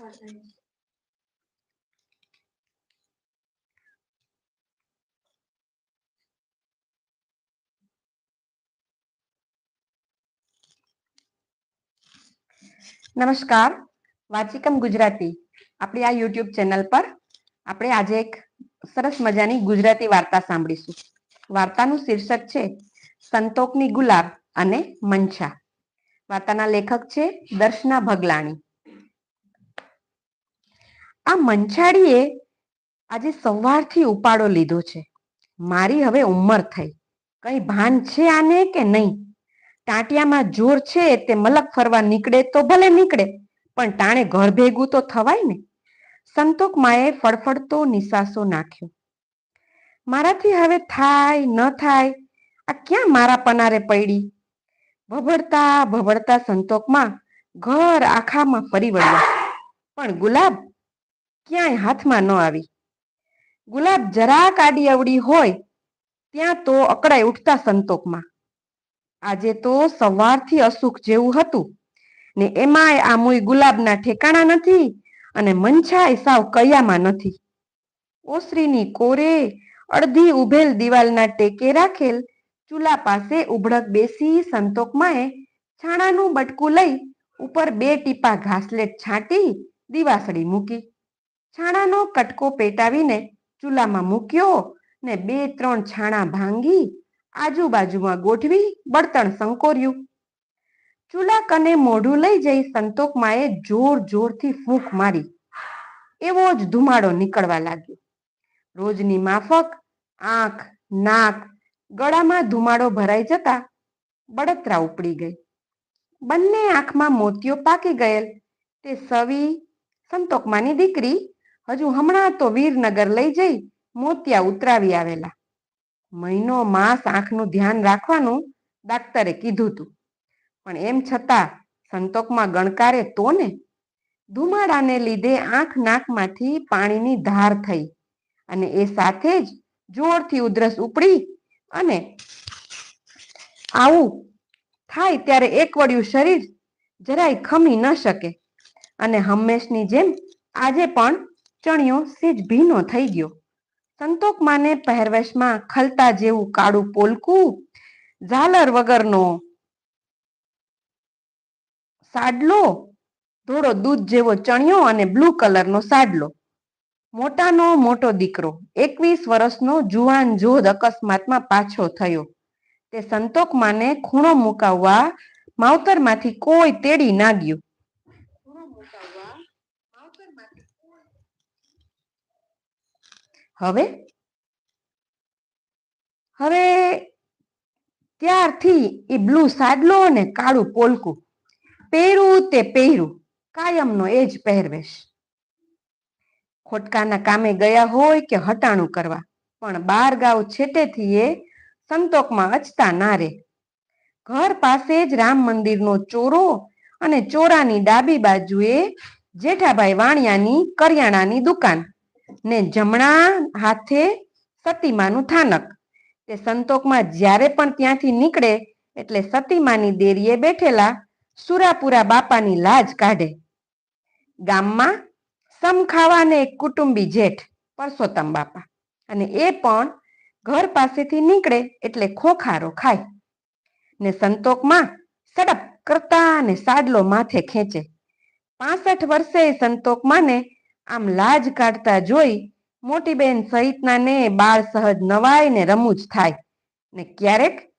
નમસ્કાર, વાચિકમ ગુજરાતી. આપણી આ યુટ્યુબ ચેનલ પર આપણે આજે એક સરસ મજાની ગુજરાતી વાર્તા સાંભળીશું. વાર્તાનું શીર્ષક છે, સંતોકની ગુલાબ અને મંછા. વાર્તાના લેખક છે, દર્શના ભગલાણી. આ મંછાડીએ આજે સવારથી ઉપાડો લીધો છે. મારી હવે ઉંમર થઈ. કઈ ભાન છે આને કે નહીં? ટાંટિયામાં જોર છે તે મલક ફરવા નીકળે તો ભલે નીકળે, પણ ટાણે ઘર ભેગું તો થવાય ને? સંતોક માએ ફડફડતો નિસાસો નાખ્યો. મારાથી હવે થાય, ન થાય, આ ક્યાં મારા પનારે પડી? ભભડતા ભભડતા સંતોકમાં ઘર આખામાં ફરી વળ્યા. પણ ગુલાબ ક્યાંય હાથમાં ન આવી. ગુલાબ જરાક આડી અવડી હોય, ત્યાં તો અકળાઈ ઉઠતા સંતોકમાં. આજે તો સવારથી અસુખ જેવું હતું, ને એમાંય આ મુય ગુલાબના ઠેકાણા નથી અને મંછાય સાવ કયામાં નથી. ઓસરીની કોરે અડધી ઉભેલ દિવાલના ટેકે રાખેલ ચૂલા પાસે ઉભડક બેસી સંતોકમાએ છાણાનું બટકું લઈ ઉપર બે ટીપા ઘાસલેટ છાંટી દિવાસળી મૂકી. છાણાનો કટકો પેટાવીને ચૂલામાં મૂક્યો ને બે ત્રણ છાણા ભાંગી આજુબાજુમાં ગોઠવી બળતણ સંકોર્યું. ચૂલા કને મોઢું લઈ જઈ સંતોકમાએ જોર જોરથી ફૂંક મારી. એવો જ ધુમાડો નીકળવા લાગ્યો. રોજની માફક, આંખ, નાક ગળામાં ધુમાડો ભરાઈ જતા બળતરા ઉપડી ગઈ. બંને આંખમાં મોતિયો પાકી ગયેલ. તે સવી સંતોકમાની દીકરી હજુ હમણાં તો વીરનગર લઈ જઈ, મોતિયા ઉતરાવી આવેલા. મહિનો માસ આંખનું ધ્યાન રાખવાનું ડાક્ટરે કીધું તું. પણ એમ છતાં સંતોકમાં ગણકારે તો ને? ધુમાડાને લીધે આંખ નાકમાંથી પાણીની ધાર થઈ અને એ સાથે જ જોરથી ઉધરસ ઉપડી અને આવું થાય ત્યારે એક વળ્યું શરીર જરાય ખમી ન શકે. અને હંમેશની જેમ આજે પણ ચણિયો સેજ ભીનો થઈ ગયો. સંતોકમાને પહેરવેશમાં ખલતા જેવું કાળું પોલકું, ઝાલર વગરનો સાડલો થોડો દૂધ જેવો ચણિયો અને બ્લુ કલરનો સાડલો. મોટાનો મોટો દીકરો, એકવીસ વર્ષનો જુવાન જોધ અકસ્માતમાં પાછો થયો. તે સંતોકમાને ખૂણો મુકાવવા માવતરમાંથી કોઈ તેડી ના ગયું. હવે? હવે ત્યારથી એ બ્લુ સાડલો અને કાળું પોલકું. પહેરું તે પહેરું, કાયમનો એ જ પહેરવેશ. ખોટકાના કામે ગયા હોય કે હટાણું કરવા, પણ બાર ગાઉ છેટેથી એ સંતોકમાં અચતા ના રે. ઘર પાસે જ રામ મંદિરનો ચોરો અને ચોરાની ડાબી બાજુએ જેઠાભાઈ વાણિયાની કરિયાણાની દુકાન. ને જમણા હાથે સતીમાનું થાનક. તે સંતોકમાં જ્યારે પણ ત્યાંથી નીકળે, એટલે સતીમાની દેરીએ બેઠેલા સુરાપુરા બાપાની લાજ કાઢે. ગામમાં સમ ખાવાને એક કુટુંબી જેઠ, પરસોત્તમ બાપા. અને એ પણ ઘર પાસેથી નીકળે એટલે ખોખારો ખાય. ને સંતોકમાં સડપ કરતા અને સાડલો માથે ખેંચે. પાસઠ વર્ષે સંતોકમાને આમ લાજ કાઢતા જોઈ મોટી બેન સહિતનાને બાળ સહજ નવાય ને રમૂજ થાય. ને ક્યારેક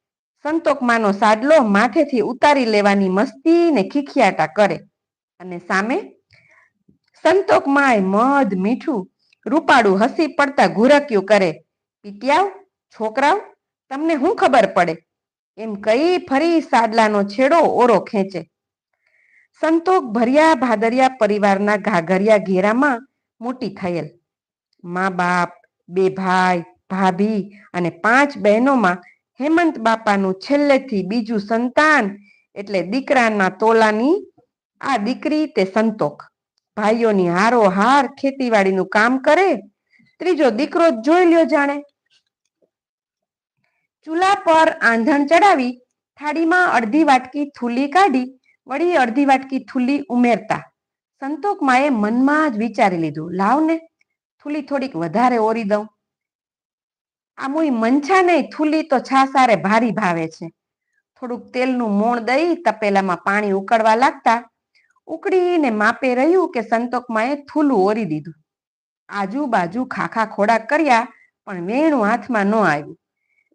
સંતોકમાનો સાડલો માથેથી ઉતારી લેવાની મસ્તી ને ખીખિયાટા કરે. અને સામે સંતોકમાય મધ, મીઠું, રૂપાળું હસી પડતા ઘુરક્યું કરે. પીટિયાવ, છોકરાવ, તમને શું ખબર પડે? એમ કઈ ફરી સાડલાનો છેડો ઓરો ખેંચે. સંતોક ભર્યા ભાદરિયા પરિવારના ઘાઘરિયા ઘેરામાં મોટી થયેલ. મા બાપ, બે ભાઈ, ભાભી અને પાંચ બહેનોમાં હેમંત બાપાનું છેલ્લેથી બીજું સંતાન એટલે દીકરાના તોલાની, આ દીકરી તે સંતોક ભાઈઓની હારો હાર ખેતીવાડીનું કામ કરે, ત્રીજો દીકરો જોઈ લ્યો જાણે. ચૂલા પર આંધણ ચડાવી થાળીમાં અડધી વાટકી થૂલી કાઢી, વળી અડધી વાટકી થૂલી ઉમેરતા. સંતોકમાએ મનમાં જ વિચારી લીધું, લાવ ને, થૂલી થોડીક વધારે ઓરી દઉં. આ મુઈ મંછા નહીં, થૂલી તો છાસારે ભારી ભાવે છે. થોડુંક તેલનું મોણ દઈ તપેલામાં પાણી ઉકળવા લાગતા ઉકળીને માપે રહ્યું કે સંતોકમાએ થૂલું ઓરી દીધું. આજુબાજુ ખાખા ખોડાક કર્યા, પણ વેણું હાથમાં ન આવ્યું.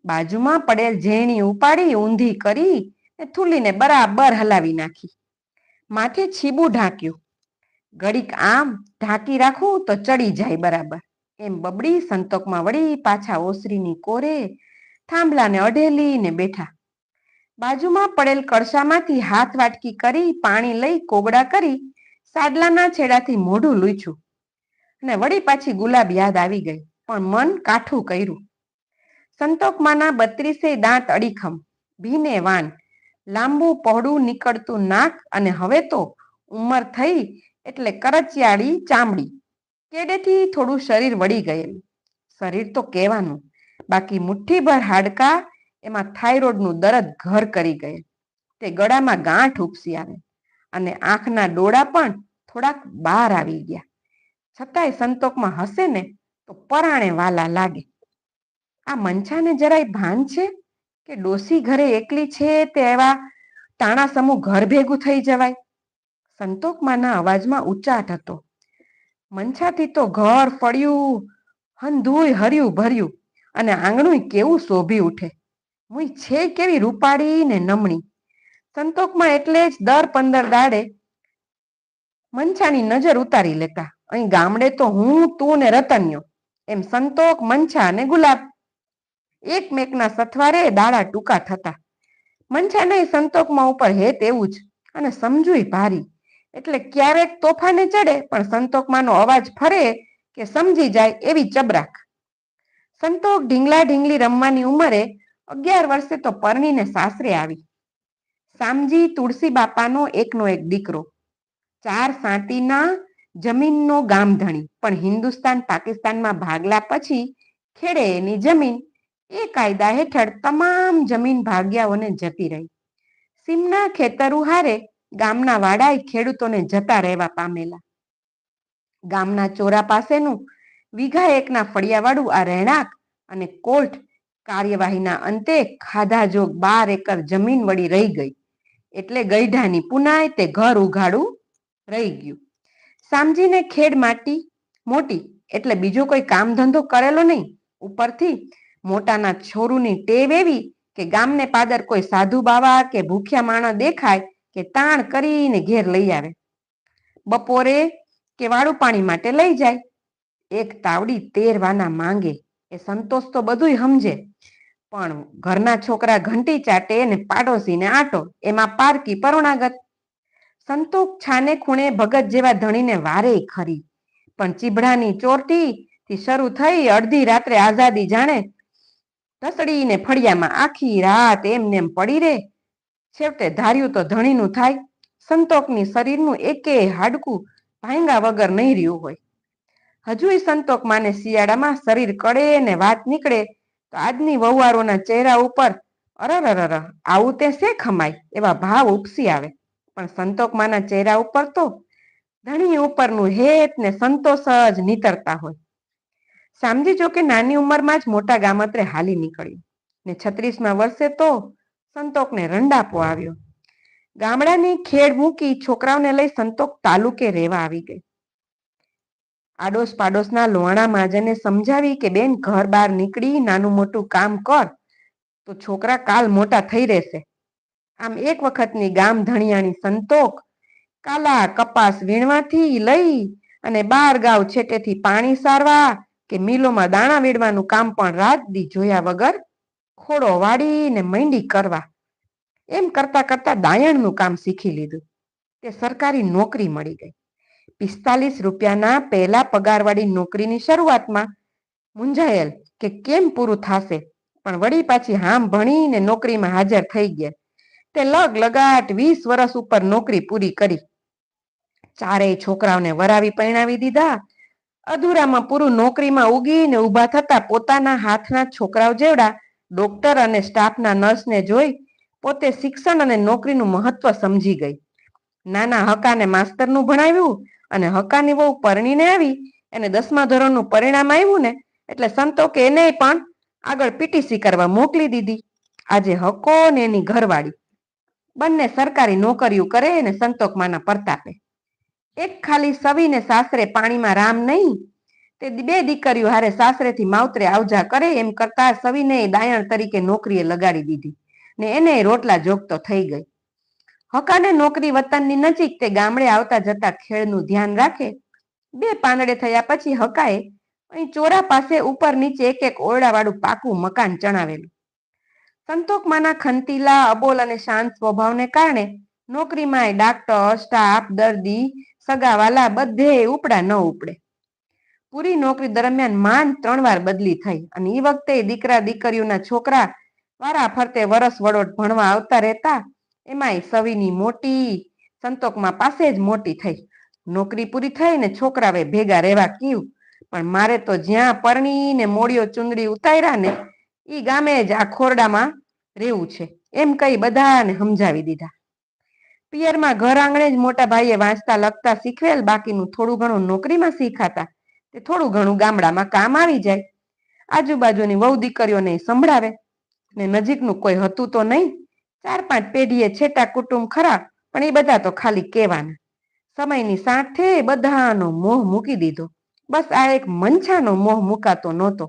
બાજુમાં પડેલ ઝેણી ઉપાડી ઊંધી કરી ને થૂલીને બરાબર હલાવી નાખી. માથે છીબું ઢાંક્યું. ઘડીક આમ ઢાંકી રાખું તો ચડી જાય બરાબર. એમ બબડી સંતોકમાં વળી પાછા ઓસરીની કોરે થાંભલાને અઢેલીને બેઠા. બાજુમાં પડેલ કળશામાંથી હાથ વાટકી કરી પાણી લઈ કોગડા કરી સાડલાના છેડાથી મોઢું લૂછ્યું અને વળી પાછી ગુલાબ યાદ આવી ગઈ, પણ મન કાઠું કર્યું. સંતોકમાના બત્રીસે દાંત અડીખમ, ભીને વાન, લાંબુ પહોળું નીકળતું નાક અને હવે તો ઉંમર થઈ એટલે કરચિયાળી ચામડી. કેડેથી થોડું શરીર વળી ગયેલું? શરીર તો કહેવાનું. બાકી મુઠ્ઠીભર હાડકા, એમાં થાઇરોઇડનું દરદ ઘર કરી ગયેલ. તે ગળામાં ગાંઠ ઉપસી આવે. અને આંખના ડોળા પણ થોડાક બહાર આવી ગયા. છતાંય સંતોકમાં હસે ને, તો પરાણે વાલા લાગે. આ મંછાને જરાય ભાન છે કે ડોસી ઘરે એકલી છે તે એવા તાણા સમૂહ ઘર ભેગું થઈ જવાય? સંતોકમાના અવાજમાં ઉચ્ચાટ હતો. મંછાથી તો ઘર ફળ્યું હંધુય હર્યું ભર્યું અને આંગણું કેવું શોભી ઉઠે. મુઈ છે કેવી રૂપાળી ને નમણી. સંતોકમાં એટલે જ દર પંદર દાડે મંછાની નજર ઉતારી લેતા. અહીં ગામડે તો હું, તું ને રતન્યો. એમ સંતોક મંછા અને ગુલાબ એકમેકના સથવારે દાડા ટૂંકા થતા. મંછા નહીં સંતોકમાં ઉપર હેત એવું જ અને સમજુય ભારી. એટલે ક્યારેક તોફાને ચડે, પણ સંતોકમાંનો અવાજ ફરે કે સમજી જાય એવી ચબરાક. સંતોક ઢીંગલા ઢીંગલી રમવાની ઉંમરે અગિયાર વર્ષે તો પરણીને સાસરે આવી. સામજી તુલસી બાપાનો એકનો એક દીકરો. ચાર સાંતીના જમીનનો ગામધણી, પણ હિન્દુસ્તાન પાકિસ્તાનમાં ભાગલા પછી ખેડે એની જમીન. એ કાયદા હેઠળ તમામ જમીન ભાગ્યાઓને જતી રહી. સીમના ખેતરું હારે ગામના વાડાએ ખેડૂતોને જતા રહેવા પામેલા. ગામના ચોરા પાસેનું વીઘા એકના ફળિયાવાળું આ રહેણાંક અને કોર્ટ કાર્યવાહીના અંતે ખાધા જોગ બાર એકર જમીન વળી રહી ગઈ. એટલે ગઈઢાની પુનાય તે ઘર ઉઘાડું રહી ગયું. સામજીને ખેડ માટી મોટી એટલે બીજો કોઈ કામ ધંધો કરેલો નહીં. ઉપરથી મોટાના છોરુની ટેવ એવી કે ગામને પાદર કોઈ સાધુ બાવા કે ભૂખ્યા માણસ દેખાય કે તાણ કરીને ઘેર લઈ આવે. બપોરે કે વાળું પાણી માટે લઈ જાય. એક તાવડી તેર વાના માંગે. એ સંતોષ તો બધુંય સમજે. પણ ઘરના છોકરા ઘંટી ચાટે ને પાડોશીને આટો. એમાં પારકી પરોણાગત. સંતોષ છાને ખૂણે ભગત જેવા ધણીને વારે ખરી. પણ ચીભડાની ચોરટી થી શરૂ થઈ અડધી રાત્રે આઝાદી જાણે. ઢસડીને ફળિયામાં આખી રાત એમને એમ પડી રે છેવટે ધાર્યું તો ધણીનું થાય, સંતોકની શરીરનું એકે હાડકું ભાંગા વગર નહીં રહ્યું હોય. હજુય સંતોક માને શિયાળામાં શરીર કડે ને વાત નીકળે, તો આજની વહુવારોના ચહેરા ઉપર અરર આવું તે શે ખમાય એવા ભાવ ઉપસી આવે. પણ સંતોક માના ચહેરા ઉપર તો ધણી ઉપરનું હેત ને સંતોષ જ નીતરતા હોય. સામજી જો કે નાની ઉંમરમાં જ મોટા ગામત્રે હાલી નીકળ્યું ને છત્રીસમાં વર્ષે તો સંતોકને રંડાપો આવ્યો. ગામડાની ખેડ મૂકી છોકરાઓને લઈ સંતોક તાલુકે રહેવા આવી ગઈ. આડોશ પાડોશના લોહાણા માજને સમજાવી કે બેન ઘર બહાર નીકળી નાનું મોટું કામ કર, તો છોકરા કાલ મોટા થઈ રહેશે. આમ એક વખતની ગામ ધણિયાની સંતોક કાલા કપાસ વીણવાથી લઈ અને બાર ગાવ છેટેથી પાણી સારવા કે મિલોમાં દાણા વીડવાનું કામ પણ રાત દી જોયા વગર ખોડો વાળીને મંડી કરવા. એમ કરતા કરતા દાયણનું કામ શીખી લીધું. તે સરકારી નોકરી મળી ગઈ. પિસ્તાલીસ રૂપિયાના પહેલા પગારવાળી નોકરીની શરૂઆતમાં મૂંઝાયેલ કે કેમ પૂરું થશે, પણ વળી પાછી હામ ભણીને નોકરીમાં હાજર થઈ ગયા. તે લગ લગાટ વીસ વર્ષ ઉપર નોકરી પૂરી કરી. ચારેય છોકરાઓને વરાવી પરણાવી દીધા. અધૂરામાં પૂરું નોકરીમાં ઉગીને ઊભા થતા પોતાના હાથના છોકરાઓ જેવડા ડોક્ટર અને સ્ટાફના નર્સને જોઈ પોતે શિક્ષણ અને નોકરીનું મહત્વ સમજી ગઈ. નાના હકાને માસ્તરનું ભણાવ્યું અને હકાની બહુ પરણીને આવી. એને દસમા ધોરણનું પરિણામ આવ્યું ને, એટલે સંતોકે એને પણ આગળ પીટીસી કરવા મોકલી દીધી. આજે હકો ને એની ઘરવાળી. બંને સરકારી નોકરીઓ કરે અને સંતોકમાના પરતાપે. એક ખાલી સવીને સાસરે પાણીમાં રામ નહીં તે બે દીકરીઓ હારે સાસરેથી માવતરે આવજા કરે એમ કરતા સવિને દાયણ તરીકે નોકરીએ લગાડી દીધી ને એને રોટલા જોગતો થઈ ગઈ. હકાને નોકરી વતનની નજીક તે ગામડે આવતા જતા ખેડનું ધ્યાન રાખે. બે પાંદડે થયા પછી હકાએ અહીં ચોરા પાસે ઉપર નીચે એક એક ઓરડાવાળું પાકું મકાન ચણાવેલું. સંતોકમાના ખંતીલા, અબોલ અને શાંત સ્વભાવને કારણે નોકરીમાં ડાક્ટર, સ્ટાફ, દર્દી, સગાવાલા બધે ઉપડા ન ઉપડે. પૂરી નોકરી દરમિયાન માંડ ત્રણ વાર બદલી થઈ અને એ વખતે દીકરા દીકરીઓના છોકરા વારા ફરતે વરસ વડોટ ભણવા આવતા રહેતા, એમાંય સવીની મોટી, સંતોકમાં પાસે જ મોટી થઈ. નોકરી પૂરી થઈ ને છોકરાવે ભેગા રહેવા કીયું, પણ મારે તો જ્યાં પરણી ને મોડિયો ચુંદડી ઉતાર્યા ને, ઈ ગામે જ આ ખોરડામાં રહેવું છે. એમ કહી બધાને સમજાવી દીધા. પિયરમાં ઘર આંગણે જ મોટા ભાઈએ વાંચતા લખતા શીખવેલ બાકીનું થોડું ઘણું નોકરીમાં શીખાતા. તે થોડું ઘણું ગામડામાં કામ આવી જાય. આજુબાજુની વહુ દીકરીઓને સંભળાવે. ને નજીકનું કોઈ હતું તો નહીં. ચાર પાંચ પેઢીએ છેટા કુટુંબ ખરા, પણ એ બધા તો ખાલી કહેવાના. સમયની સાથે બધાનો મોહ મૂકી દીધો. બસ આ એક મંછાનો મોહ મુકાતો નહોતો.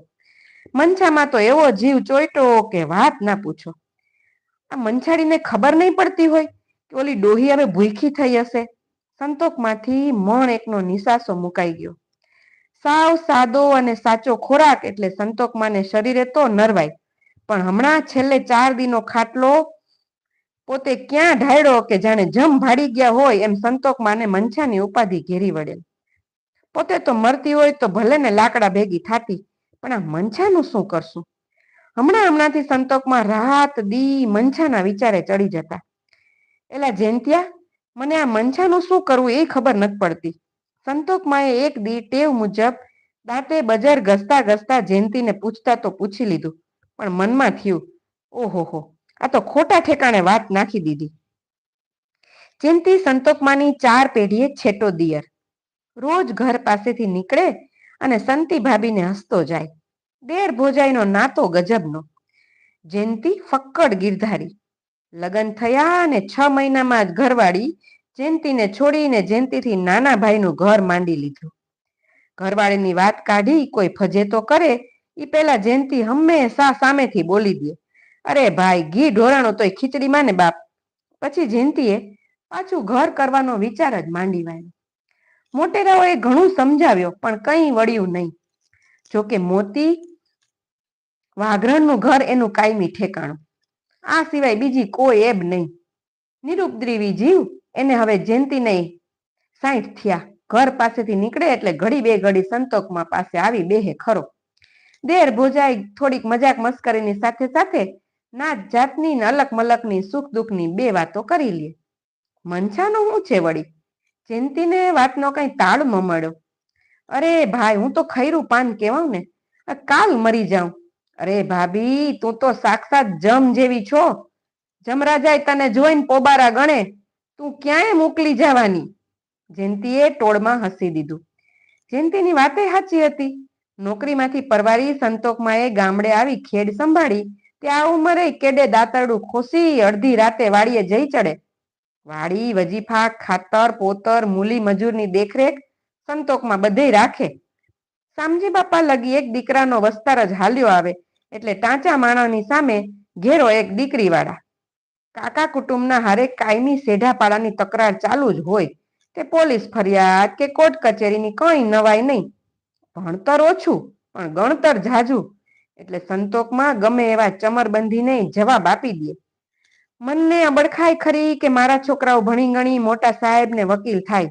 મંછામાં તો એવો જીવ ચોઈટો કે વાત ના પૂછો. આ મંછાડીને ખબર નહીં પડતી હોય કે ઓલી ડોહી હવે ભૂખી થઈ હશે. સંતોકમાંથી મણ એકનો નિશાસો મુકાઈ ગયો. સાવ સાદો અને સાચો ખોરાક એટલે સંતોકમાને શરીરે તો નરવાય. પણ હમણાં છેલ્લે ચાર દિનો ખાટલો પોતે ક્યાં ઢાળ્યો કે જાણે જમ ભાડી ગયા હોય એમ સંતોકમાને મંછાની ઉપાધિ ઘેરી વળેલ પોતે તો મરતી હોય તો ભલે ને લાકડા ભેગી થાતી, પણ આ મંછાનું શું કરશું? હમણાં હમણાંથી સંતોકમાં રાત દી, મંછાના વિચારે ચડી જતા. એલા જેન્તિયા મને આ મંછાનું શું કરવું એ ખબર નથી પડતી. સંતોકમાએ એક દી ટેવ મુજબ દાંતે બજાર ઘસતા ઘસતા જયંતીને પૂછતા તો પૂછી લીધું. પણ મનમાં થયું ઓહોહો આ તો ખોટા ઠેકાણે વાત નાખી દીધી. જયંતી સંતોકમાની ચાર પેઢીએ છેટો દિયર. રોજ ઘર પાસેથી નીકળે અને સંતી ભાભીને હસતો જાય. દેર ભોજાઈનો નાતો ગજબનો. જયંતી ફક્કડ ગીરધારી. લગ્ન થયા અને છ મહિનામાં જ ઘરવાળી જયંતીને છોડીને જયંતીથી નાના ભાઈનું ઘર માંડી લીધું. ઘરવાળીની વાત કાઢી, કોઈ ફજે તો કરે એ પેલા જયંતી હંમેશા સામેથી બોલી દે. અરે ભાઈ, ઘી ઢોરાણો તોય ખીચડી માને બાપ. પછી જયંતીએ પાછું ઘર કરવાનો વિચાર જ માંડી વાળ્યો. મોટેરાઓએ ઘણું સમજાવ્યો, પણ કંઈ વળ્યું નહીં. જોકે મોતી વાઘરણનું ઘર એનું કાયમી ઠેકાણું. આ સિવાય બીજી કોઈ એબ નહીં. નિરુપદ્રીવી જીવ એને હવે જયંતી નહીં સાઠ થયા, ઘર પાસેથી નીકળે એટલે ઘડી બે ઘડી સંતોકમાં પાસે આવી બેહે ખરો. દેર ભોજાઈ થોડીક મજાક મસ્કરીની સાથે સાથે નાત જાતની અલક મલકની સુખ દુઃખની બે વાતો કરી લે. મનછાનું શું છે વળી? જયંતીને વાતનો કઈ તાળ ન મળ્યો. અરે ભાઈ, હું તો ખૈરું પાન કેવાઉં ને. કાલ મરી જાઉં. અરે ભાભી, તું તો સાક્ષાત જમ જેવી છો. જમરાજાએ તને જોઈને પોબારા ગણે. તું ક્યાંય મોકલી જવાની? જયંતીએ ટોળમાં હસી દીધું. જયંતીની વાતે સાચી હતી. નોકરીમાંથી પરવારી સંતોકમાએ ગામડે આવી ખેડ સંભાળી ત્યાં ઉંમરે કેડે દાતરડું ખોસી અડધી રાતે વાડીએ જઈ ચડે. વાડી, વજીફા, ખાતર, પોતર, મૂલી મજૂરની દેખરેખ સંતોકમાં બધે રાખે. સામજી બાપા લગી એક દીકરાનો વસ્તાર જ હાલ્યો આવે એટલે ટાંચા માણસની સામે ઘેરો એક દીકરીવાળા. કાકા કુટુંબના હારે કાયમી સેઢાપાડાની તકરાર ચાલુ જ હોય. તે પોલીસ ફરિયાદ કે કોર્ટ કચેરીની કંઈ નવાય નહીં. ભણતર ઓછું, પણ ગણતર ઝાઝું. એટલે સંતોકમાં ગમે એવા ચમરબંધીને જવાબ આપી દે. મનને અબડખાય ખરી કે મારા છોકરાઓ ભણી ગણી મોટા સાહેબ ને વકીલ થાય.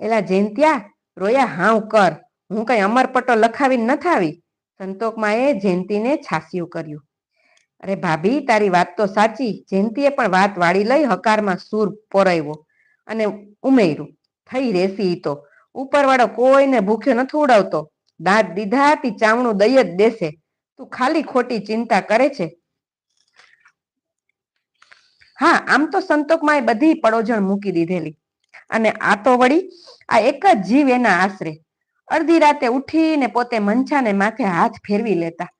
એલા જયંત્યા, રોયા હાવ કર. હું કઈ અમરપટો લખાવીને નથી આવી એ જયંતીને છાસ્યું કર્યું. અરે ભાભી, તારી વાત તો સાચી. જયંતીએ પણ વાત વાળી લઈ હકારમાં સૂર પોરાવ્યો અને ઉમેર્યું, થઈ રેસી તો. ઉપરવાળો કોઈને ભૂખ્યો નથી ઉડાવતો. દાંત દીધા તી ચામડું દઈ જ દેશે. તું ખાલી ખોટી ચિંતા કરે છે. હા, આમ તો સંતોકમાં બધી પડોજણ મૂકી દીધેલી. અને આ તો વળી, આ એક જ જીવ એના આશરે. અડધી રાતે ઉઠીને પોતે મંછાને માથે હાથ ફેરવી લેતા.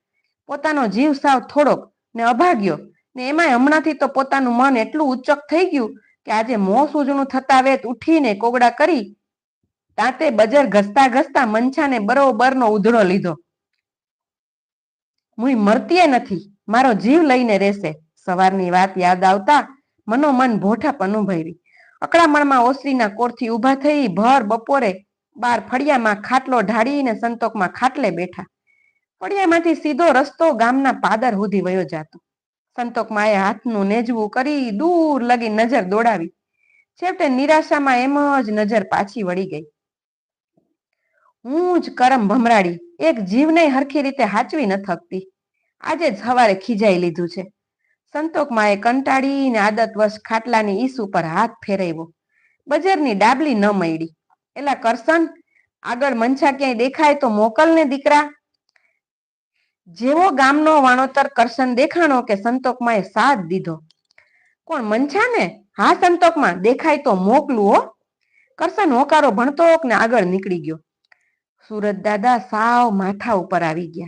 પોતાનો જીવ સાવ થોડોક ને અભાગ્યો. ને એમાંય હમણાંથી તો પોતાનું મન એટલું ઉચ્ચક થઈ ગયું કે આજે મોં સૂજણું થતા વેત ઉઠીને કોગડા કરી તાતે બજર ઘસતા ઘસતા મંછાને બરોબરનો ઉધડો લીધો. હું મરતીએ નથી, મારો જીવ લઈને રહેશે, સવારની વાત યાદ આવતા મનોમન ભોઠાપ અનુભવી. અકળામણમાં ઓસરીના કોરથી ઊભા થઈ ભર બપોરે બાર ફળિયામાં ખાટલો ઢાળીને સંતોકમાં ખાટલે બેઠા. ફળિયામાંથી સીધો રસ્તો ગામના પાદર સુધી વયો જાતો. સંતોક માએ હાથનું નેજવું કરી દૂર લગી નજર દોડાવી. છેવટે નિરાશામાં એમ જ નજર પાછી વળી ગઈ. હું જ કરમ ભમરાડી, એક જીવને હરખી રીતે હાચવી ન થકતી. આજે જ સવારે ખીજાઈ લીધું છે. સંતોકમાં એ કંટાળીને આદતવશ ખાટલાની ઈસ ઉપર હાથ ફેરવ્યો. બજારની ડાબલી ન મળી એલા કરસન આગળ મંછા ક્યાંય દેખાય તો મોકલ ને દીકરા. જેવો ગામનો વાણોતર કરશન દેખાણો કે સંતોકમાં એ સાથ દીધો. કોણ મનછા ને? હા, સંતોકમાં દેખાય તો મોકલું હો. કરશન હોકારો ભણતો ને આગળ નીકળી ગયો. સુરત દાદા સાવ માથા ઉપર આવી ગયા.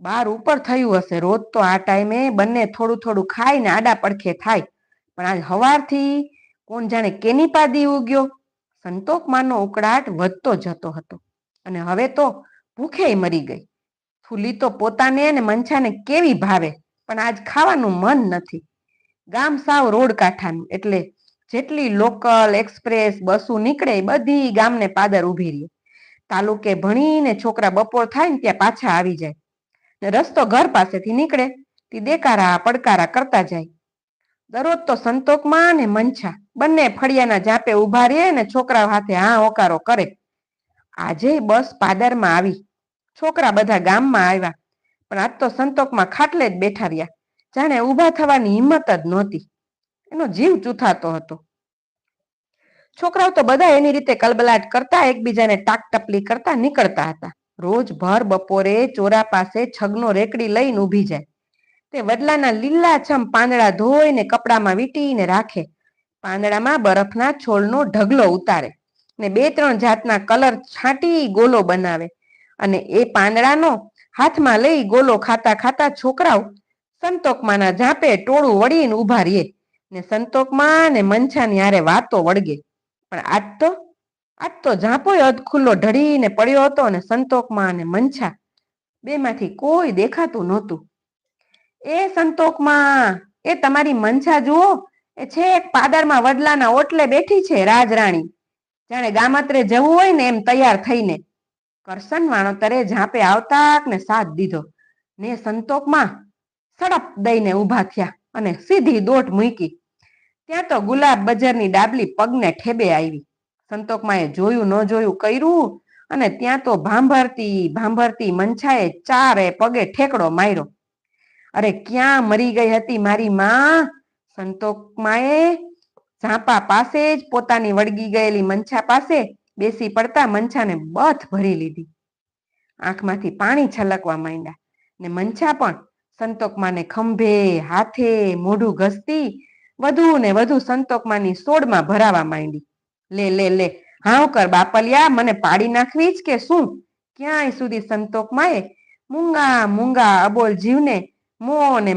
બાર ઉપર થયું હશે. રોજ તો આ ટાઈમે બંને થોડું થોડું ખાઈને આડા પડખે થાય. પણ આજ હવારથી કોણ જાણે કેની પાદી ઉગ્યો? સંતોકમાંનો ઉકળાટ વધતો જતો હતો. અને હવે તો ભૂખે મરી ગઈ. ફૂલી તો પોતાને અને મંછાને કેવી ભાવે? પણ આજ ખાવાનું મન નથી. ગામ સાવ રોડ કાંઠાનું એટલે જેટલી લોકલ, એક્સપ્રેસ, બસો નીકળે બધી ગામને પાદર ઊભી રહી. તાલુકે ભણીને છોકરા બપોર થાય ને ત્યાં પાછા આવી જાય. ને રસ્તો ઘર પાસેથી નીકળે, તે દેકારા, પડકારા કરતા જાય. દરરોજ તો સંતોકમાં ને મંછા બંને ફળિયાના જાપે ઊભા રહે ને છોકરા હાથે હા હોકારો કરે. આજે બસ પાદરમાં આવી. છોકરા બધા ગામમાં આવ્યા. પણ આજ તો સંતોકમાં ખાટલે જ બેઠા રહ્યા. જાણે ઊભા થવાની હિંમત જ નહોતી. એનો જીવ ચૂથાતો હતો. છોકરાઓ તો બધા એની રીતે કલબલાટ કરતા, એકબીજાને ટાક ટપલી કરતા નીકળતા હતા. રોજ ભર બપોરે ચોરા પાસે છગનો રેકડી લઈને ઊભી જાય. તે વડલાના લીલાછમ પાંદડા ધોઈને કપડામાં વીટીને રાખે. પાંદડામાં બરફના છોડનો ઢગલો ઉતારે ને બે ત્રણ જાતના કલર છાંટી ગોલો બનાવે. અને એ પાંદડાનો હાથમાં લઈ ગોલો ખાતા ખાતા છોકરાઓ સંતોકમાના ઝાંપે ટોળું વળીને ઊભા રહીએ ને સંતોકમાં ને મંછાની હારે વાતો વળગે. પણ આજ તો આજ તો ઝાંપોય અધ ખુલ્લો ઢળીને પડ્યો હતો અને સંતોકમાં અને મંછા બેમાંથી કોઈ દેખાતું નહોતું. એ સંતોકમાં, એ તમારી મંછા જુઓ, એ છેક પાદરમાં વડલાના ઓટલે બેઠી છે, રાજરાણી. જાણે ગામત્રે જવું હોય ને એમ તૈયાર થઈને. કરશન વાણોતરે ઝાંપે આવતા ને સાથ દીધો. ને સંતોકમાં સડપ દઈને ઊભા થયા અને સીધી દોટ મૂકી. ત્યાં તો ગુલાબ બજારની ડાબલી પગને ઠેબે આવી. સંતોકમાં જોયું ન જોયું કર્યું અને ત્યાં તો ભાંભરતી ભાંભરતી મંછાએ ચારે પગે ઠેકડો માર્યો. અરે ક્યાં મરી ગઈ હતી મારી માં? સંતોકમાએ ઝાંપા પાસે જ પોતાની વળગી ગયેલી મંછા પાસે બેસી પડતા મંછાને બથ ભરી લીધી. આંખમાંથી પાણી છલકવા માંડ્યા ને મંછા પણ સંતોકમાને ખંભે, હાથે, મોઢું ઘસતી વધુ ને વધુ સંતોકમાની સોડમાં ભરાવા માંડી. લે લે લે, હાવ કર બાપલિયા, મને પાડી નાખવી જ કે શું? ક્યાંય સુધી સંતોકમાએ મૂંગા મૂંગા અબોલ જીવને મો ને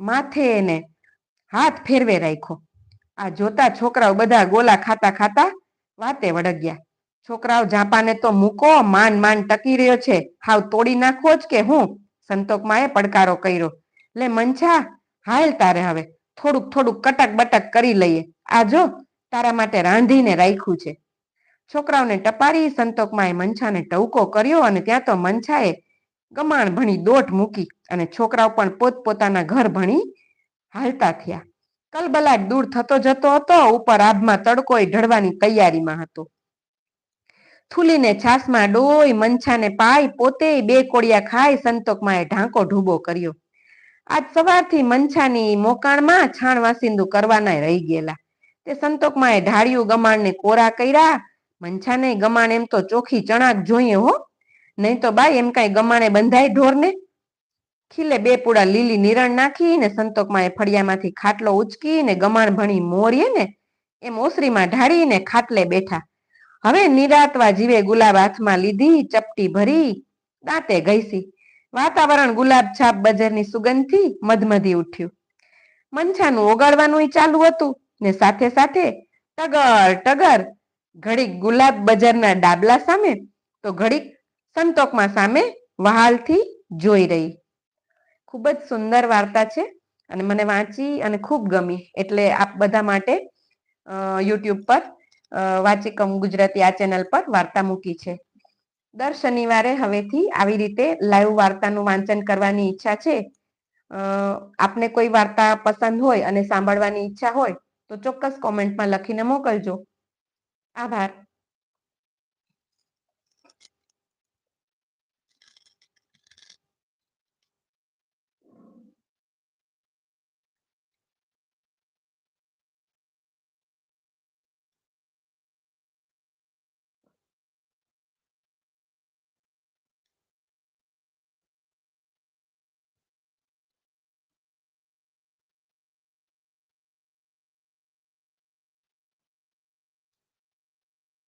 માથે ને હાથ ફેરવે રાખ્યો. આ જોતા છોકરાઓ બધા ગોલા ખાતા ખાતા વાતે વળગ્યા. છોકરાઓ જાપાને તો મૂકો, માન માન ટકી રહ્યો છે. હાવ તોડી નાખવો જ કે હું? સંતોકમાએ પડકારો કર્યો. લે મંછા, હાલ તારે હવે થોડુંક થોડુંક કટક બટક કરી લઈએ. આ જો, તારા માટે રાંધીને રાખ્યું છે. છોકરાઓને ટપારી સંતોકમાએ મંછાને ટવકો કર્યો અને ત્યાં તો મંછાએ ગમાણ ભણી દોટ મૂકી અને છોકરાઓ પણ પોતપોતાના ઘર ભણી હાલતા થયા. કલબલાટ દૂર થતો જતો હતો, ઉપર આભમાં તડકોય ઢળવાની તૈયારીમાં હતો. થૂલીને છાસમાં ડોય મંછાને પાય પોતે બે કોળિયા ખાઈ એ ઢાંકો ઢૂબો કર્યો. આજ સવારથી મંછાની મોકાણમાં છાણ વાસિંદુ કરવાના રહી ગયેલા. તે સંતોકમાએ ઢાળિયું ગમાણને કોરા કર્યા. મંછાને ગમાણ એમ તો ચોખ્ખી ચણાક જોઈએ હો. નહીં તો બાઈ એમ કાંઈ ગમાણે બંધાય ઢોરને? ખીલે બે પૂડા લીલી નિરણ નાખી ને સંતોકમાં એ ફળિયામાંથી ખાટલો ઉચકી ને ગમાણ ભણી મોરીએ ને એમ ઓસરીમાં ઢાળીને ખાટલે બેઠા. હવે નિરાતવા જીવે ગુલાબ હાથમાં લીધી, ચપટી ભરી, દાંતે ગઈસી વાતાવરણ ગુલાબ છાપ બજારની સુગંધથી મધમધી ઉઠ્યું. મંછાનું ઓગાળવાનું ચાલુ હતું ને સાથે સાથે ટગર ટગર ઘડીક ગુલાબ બજારના ડાબલા સામે તો ઘડીક સંતોકમાં સામે વહાલથી જોઈ રહી. ખૂબ જ સુંદર વાર્તા છે અને મને વાંચી અને ખૂબ ગમી. એટલે આપ બધા માટે યુટ્યુબ પર વાચિકમ ગુજરાતી આ ચેનલ પર વાર્તા મૂકી છે. દર શનિવારે હવેથી આવી રીતે લાઈવ વાર્તાનું વાંચન કરવાની ઈચ્છા છે. આપને કોઈ વાર્તા પસંદ હોય અને સાંભળવાની ઈચ્છા હોય તો ચોક્કસ કોમેન્ટમાં લખીને મોકલજો. આભાર.